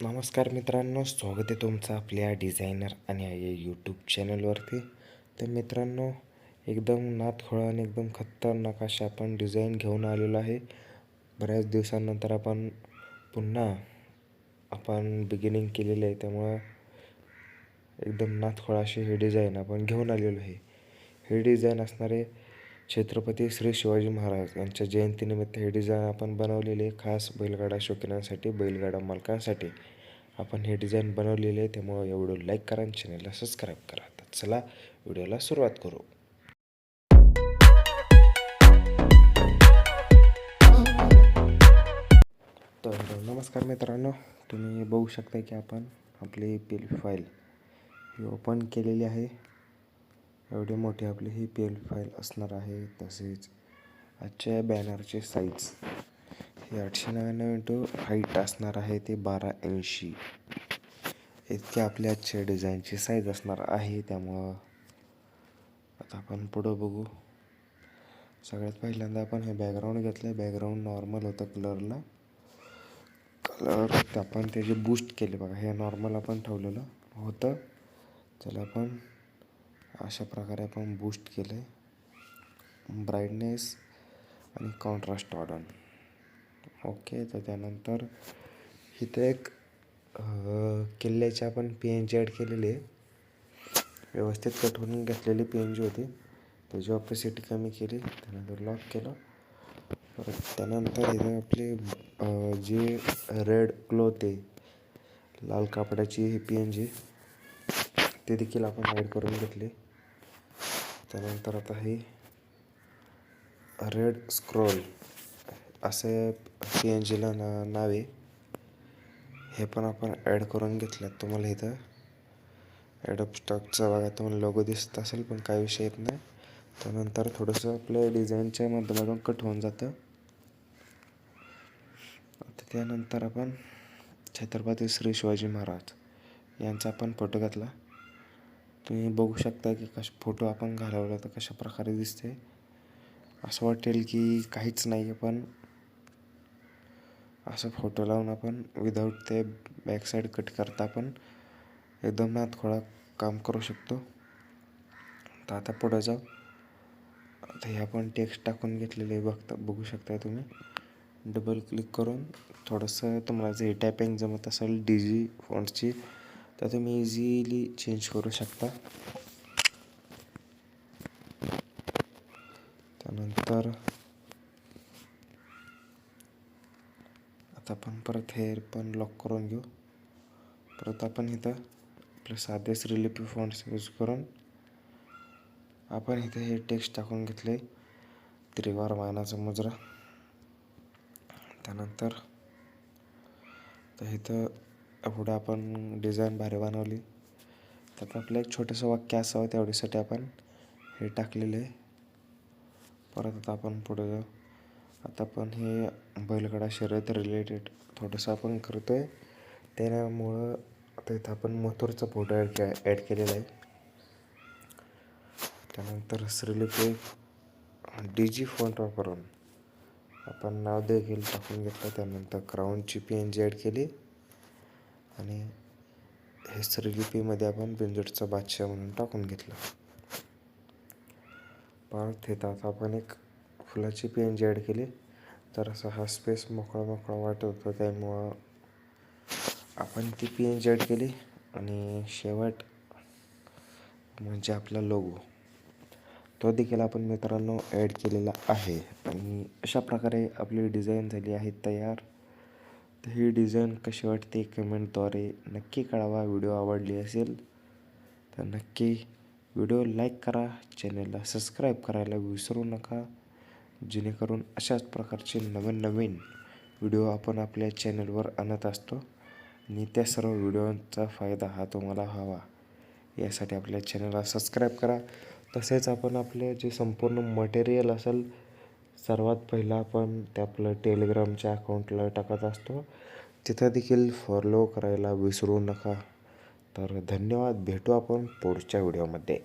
नमस्कार मित्रांनो स्वागत आहे तुमचं आपल्या डिझायनर आणि या यूट्यूब चॅनलवरती तर मित्रांनो एकदम नातखोळा आणि एकदम खतरनाक अशा आपण डिझाईन घेऊन आलेलो आहे. बऱ्याच दिवसांनंतर आपण पुन्हा आपण बिगिनिंग केलेली आहे त्यामुळं एकदम नातखोळा अशी ही डिझाईन आपण घेऊन आलेलो आहे. हे डिझाईन असणारे छत्रपती श्री शिवाजी महाराज यांच्या जयंतीनिमित्त हे डिझाईन आपण बनवलेले खास बैलगाडा शौकीनांसाठी बैलगाडा मालकांसाठी आपण हे डिझाईन बनवलेले आहे. त्यामुळं एवढं लाईक करा आणि चॅनलला सबस्क्राईब करा. तर चला व्हिडिओला सुरुवात करू. तर नमस्कार मित्रांनो तुम्ही बघू शकता की आपण आपली पी एल फाईल ही ओपन केलेली आहे. एवढी मोठी आपली ही पी एल फाईल असणार आहे तसेच आजच्या बॅनरचे साईज हे आठशे नव्याण्णव इंटू हाईट असणार आहे ते बारा ऐंशी. इतके आपल्या आजच्या डिझाईनची साईज असणार आहे त्यामुळं आता आपण पुढं बघू. सगळ्यात पहिल्यांदा आपण हे बॅकग्राऊंड घेतलं बॅकग्राऊंड नॉर्मल होतं कलरला कलर आपण त्याचे बूस्ट केले. बघा हे नॉर्मल आपण ठेवलेलं होतं. त्याला आपण अशा प्रकारे आपण बूस्ट केले ब्राईटनेस आणि कॉन्ट्रास्ट वाढवून. ओके तर त्यानंतर इथं एक किल्ल्याची आपण पी एन जी ॲड केलेली आहे. व्यवस्थित कट करून घेतलेली पी एन जी होती. त्याची ऑपॅसिटी कमी केली त्यानंतर लॉक केलं. परत त्यानंतर इथे आपले जे रेड क्लोथ आहे लाल कापडाची ही पी एन जी ते देखील आपण ॲड करून घेतले. त्यानंतर आता हे रेड स्क्रोल असे पी एन जीला ना नावे हे पण आपण ॲड करून घेतलं तुम्हाला इथं. ॲडप स्टॉकचा बघा तुम्हाला लोगो दिसत असेल पण काही विषय येत नाही. त्यानंतर थोडंसं आपल्या डिझाईनच्या माध्यमातून कट होऊन जातं. आता त्यानंतर आपण छत्रपती श्री शिवाजी महाराज यांचा आपण फोटो घातला. तुम्ही बघू शकता की कश फोटो आपण घालवला तर कशा प्रकारे दिसते असं वाटेल की काहीच नाही आहे पण असं फोटो लावून आपण विदाऊट ते बॅकसाईड कट करता आपण एकदम थोडा काम करू शकतो. तर आता पुढं जाऊ. आता हे आपण टेक्स्ट टाकून घेतलेले बघता बघू शकता तुम्ही. डबल क्लिक करून थोडंसं तुम्हाला जे टायपिंग जमत असेल डी जी फॉन्टची तर तुम्ही इझिली चेंज करू शकता. त्यानंतर आता आपण परत हे पण लॉक करून घेऊ. परत आपण इथं आपले साधेच रिलिपी फॉन्ट्स यूज करून आपण इथे हे टेक्स्ट टाकून घेतले. त्रिवार मानाचा मुजरा त्यानंतर तर इथं पुढं आपण डिझाईन भारी बनवली. त्यात आपलं एक छोटंसं वाक्य असावं तेवढ्यासाठी आपण हे टाकलेलं आहे. परत आता आपण पुढे जाऊ. आता आपण हे बैलगाडा शर्यत रिलेटेड थोडंसं आपण करतो आहे त्यामुळं आता इथं आपण मथुरचा फोटो ॲड के ॲड केलेला आहे. त्यानंतर श्रीलिपी डी जी फॉन्ट वापरून आपण नाव देखील टाकून घेतलं. त्यानंतर क्राऊनची पी एन जी ॲड केली. आणि हे सरलिपीमध्ये आपण बिंजोडचा बादशाह म्हणून टाकून घेतलं. पार्थ येतात आता आपण एक फुलाची पी एन जी ॲड केली. तर असा हा स्पेस मोकळा मोकळा वाटत होता त्यामुळं आपण ती पी एन जी ॲड केली. आणि शेवट म्हणजे आपला लोगो तो देखील आपण मित्रांनो ॲड केलेला आहे. आणि अशा प्रकारे आपली डिझाईन झाली आहे तयार. ही डिझाईन कशी वाटते कमेंटद्वारे नक्की कळवा. व्हिडिओ आवडली असेल तर नक्की व्हिडिओ लाईक करा. चॅनलला सबस्क्राईब करायला विसरू नका. जेणेकरून अशाच प्रकारचे नवीन नवीन व्हिडिओ आपण आपल्या चॅनलवर आणत असतो आणि त्या सर्व व्हिडिओंचा फायदा हा तुम्हाला हवा. यासाठी आपल्या चॅनलला सबस्क्राईब करा. तसेच आपण आपले जे संपूर्ण मटेरियल असेल सर्वात पहिलं आपण ते आपलं टेलिग्रामच्या अकाउंटला टाकत असतो. तिथं देखील फॉलो करायला विसरू नका. तर धन्यवाद. भेटू आपण पुढच्या व्हिडिओमध्ये.